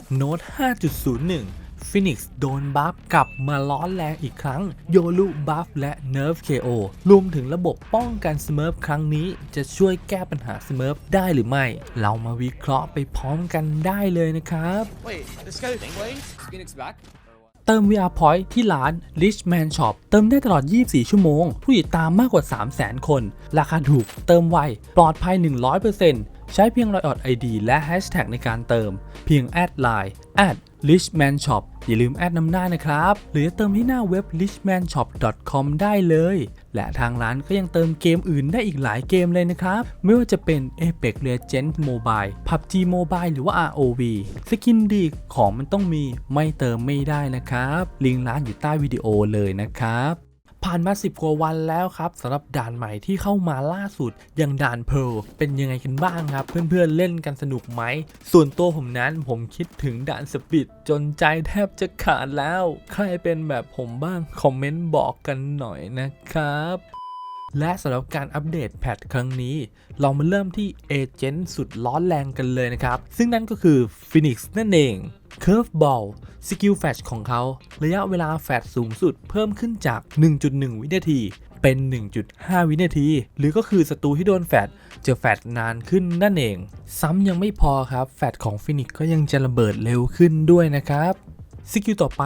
ทโน้ต5.01 Phoenix โดนบัฟกลับมาล้อนแรงอีกครั้ง โยลุบัฟและ Nerf KO รวมถึงระบบป้องกัน Smurf ครั้งนี้จะช่วยแก้ปัญหา Smurf ได้หรือไม่ เรามาวิเคราะห์ไปพร้อมกันได้เลยนะครับ Wait, let's go, Phoenix. Phoenix back. เติม VR Point ที่ร้าน Richman Shop เติมได้ตลอด 24 ชั่วโมง ผู้ติดตามมากกว่า 300,000 คน ราคาถูก เติมไว ปลอดภัย 100% ใช้เพียงรอยอด ID และ Hashtag ในการเติม เพียงแอดไลน์ at richman shop อย่าลืมแอดนำหน้านะครับ หรือจะเติมที่หน้าเว็บ richmanshop.com ได้เลย และทางร้านก็ยังเติมเกมอื่นได้อีกหลายเกมเลยนะครับ ไม่ว่าจะเป็น Apex Legends Mobile PUBG Mobile หรือว่า ROV สกินดีของมันต้องมีไม่เติมไม่ได้นะครับ ลิงก์ร้านอยู่ใต้วิดีโอเลยนะครับ ผ่านมา 10กว่าวันแล้วครับสำหรับด่านใหม่ที่เข้ามาล่าสุดอย่างด่านเพลเป็นยังไงกันบ้างครับ เพื่อนๆเล่นกันสนุกไหม ส่วนตัวผมนั้นผมคิดถึงด่านสปิดจนใจแทบจะขาดแล้ว ใครเป็นแบบผมบ้าง คอมเมนต์บอกกันหน่อยนะครับ และสำหรับการอัปเดตแพทครั้งนี้ เรามาเริ่มที่เอเจนต์สุดร้อนแรงกันเลยนะครับ ซึ่งนั่นก็คือ Phoenix นั่นเอง Curveball สกิลแฟชของเขา ระยะเวลาแฟชสูงสุดเพิ่มขึ้นจาก 1.1 วินาที เป็น 1.5 วินาที หรือก็คือศัตรูที่โดนแฟดจะแฟดนานขึ้นนั่นเอง ซ้ำยังไม่พอครับ แฟดของฟินิกก็ยังจะระเบิดเร็วขึ้นด้วยนะครับ สกิลต่อไป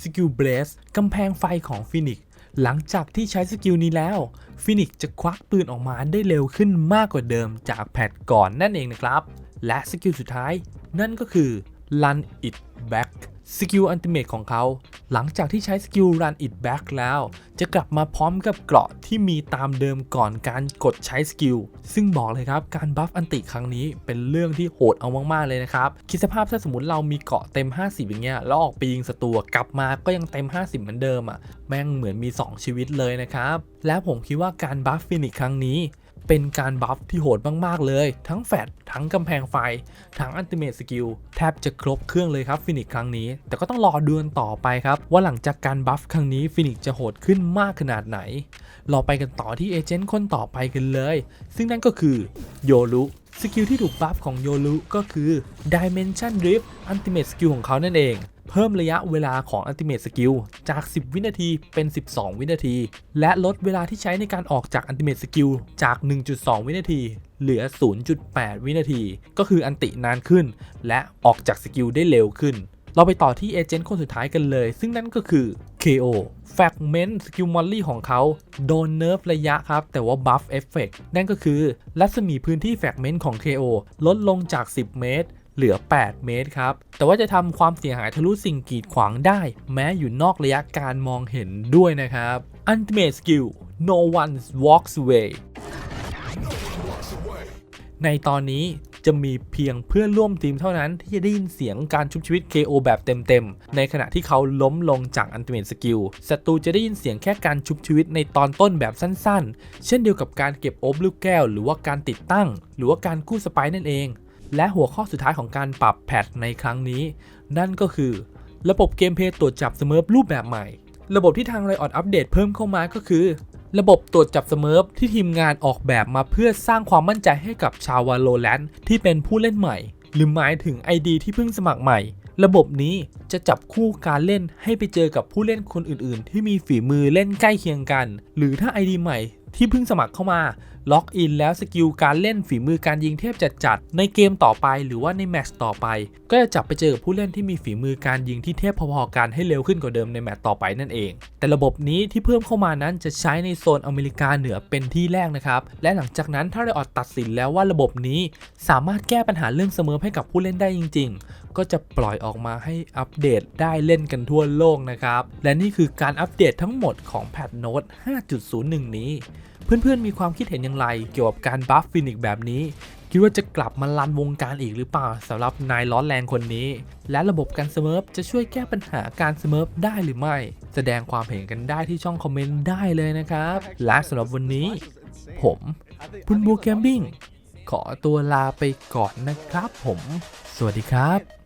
สกิลเบรสกำแพงไฟของฟินิก หลังจากที่ใช้สกิลนี้แล้วฟินิกจะควักปืนออกมาได้เร็วขึ้นมากกว่าเดิมจากแพทก่อนนั่นเองนะครับ และสกิลสุดท้ายนั่นก็คือ Run It Back สกิลอันติเมตของเขา หลังจากที่ใช้สกิล Run It Back แล้ว จะกลับมาพร้อมกับเกราะที่มีตามเดิมก่อนการกดใช้สกิล ซึ่งบอกเลยครับการบัฟอันติครั้งนี้เป็นเรื่องที่โหดเอามากๆเลยนะครับ คิดสภาพถ้าสมมติเรามีเกราะเต็ม 50 อย่างเงี้ยแล้วออกไปยิงศัตรูกลับมาก็ยังเต็ม 50 เหมือนเดิมอะแม่งเหมือนมี 2 ชีวิตเลยนะครับ และผมคิดว่าการบัฟฟินิกครั้งนี้ เป็นการบัฟที่โหดมาก ๆ เลย ทั้งแฟดทั้งกำแพงไฟ ทั้งอันติเมตสกิลแทบจะครบเครื่องเลยครับฟินิกครั้งนี้ แต่ก็ต้องรอเดูกันต่อไปครับ ว่าหลังจากการบัฟครั้งนี้ฟินิกจะโหดขึ้นมากขนาดไหน เราไปกันต่อที่เอเจนต์คนต่อไปกันเลย ซึ่งนั่นก็คือโยรุสกิลที่ถูกบัฟของโยรุก็คือ Dimension Drift Ultimate Skill ของเขานั่นเอง เพิ่มระยะเวลาของ Ultimate Skill จาก 10 วินาทีเป็น 12 วินาที และลดเวลาที่ใช้ในการออกจาก Ultimate Skill จาก 1.2 วินาที เหลือ 0.8 วินาที ก็คืออันตินานขึ้น และออกจากสกิลได้เร็วขึ้น เราไปต่อที่เอเจนต์คนสุดท้ายกันเลย ซึ่งนั่นก็คือ KO Fragment สกิลมอลลี่ของเขา โดนเนิร์ฟระยะครับ แต่ว่าบัฟเอฟเฟกนั่นก็คือ รัศมีพื้นที่ Fragment ของ KO ลดลงจาก 10 เมตร เหลือ 8 เมตรครับ แต่ว่าจะทำความเสียหายทะลุสิ่งกีดขวางได้ แม้อยู่นอกระยะการมองเห็นด้วยนะครับ Ultimate Skill No One Walks Away ในตอนนี้จะมีเพียงเพื่อนร่วมทีมเท่านั้นที่จะได้ยินเสียงการชุบชีวิต KO แบบเต็มๆ ในขณะที่เขาล้มลงจากอันติเมตสกิลศัตรูจะได้ยินเสียงแค่การชุบชีวิตในตอนต้นแบบสั้นๆ เช่นเดียวกับการเก็บโอบลูกแก้ว หรือว่าการติดตั้ง หรือว่าการกู้สไปร์นั่นเอง และหัวข้อสุดท้ายของการปรับแพทในครั้งนี้ นั่นก็คือ ระบบเกมเพลย์ตรวจจับเสมอรูปแบบใหม่ ระบบที่ทางไรออดอัปเดตเพิ่มเข้ามาก็คือ ระบบตรวจจับเสมอที่ทีมงานออกแบบมาเพื่อสร้างความมั่นใจให้กับชาววาโลแรนที่เป็นผู้เล่นใหม่ หรือหมายถึง ID ที่เพิ่งสมัครใหม่ ระบบนี้จะจับคู่การเล่นให้ไปเจอกับผู้เล่นคนอื่น ๆ ที่มีฝีมือเล่นใกล้เคียงกัน หรือถ้า ID ใหม่ ที่เพิ่งสมัครเข้ามา ล็อกอินแล้วสกิลการเล่นฝีมือการยิงเทพจัดๆในเกมต่อไปหรือว่าในแมตช์ต่อไป ก็จะจับไปเจอกับผู้เล่นที่มีฝีมือการยิงที่เทพพอๆกันให้เร็วขึ้นกว่าเดิมในแมตช์ต่อไปนั่นเอง แต่ระบบนี้ที่เพิ่มเข้ามานั้นจะใช้ในโซนอเมริกาเหนือเป็นที่แรกนะครับและหลังจากนั้นถ้าเราออดตัดสินแล้วว่าระบบนี้สามารถแก้ปัญหาเรื่องเสมอให้กับผู้เล่นได้จริง ๆ ก็จะปล่อยออกมาให้อัปเดตได้เล่นกันทั่วโลกนะครับและนี่คือการอัปเดตทั้งหมดของแพทโน้ต5.01 นี้ เพื่อนๆมีความคิดเห็นอย่างไร เกี่ยวกับการบัฟฟินิกแบบนี้คิดว่าจะกลับมาลันวงการอีกหรือเปล่าสำหรับนายร้อแรงคนนี้ และระบบการเสมอจะช่วยแก้ปัญหาการเสมอได้หรือไม่ แสดงความเห็นกันได้ที่ช่องคอมเมนต์ได้เลยนะครับ และสำหรับวันนี้ ผมบุญบัวแกมบิ้งขอตัวลาไปก่อนนะครับผม สวัสดีครับ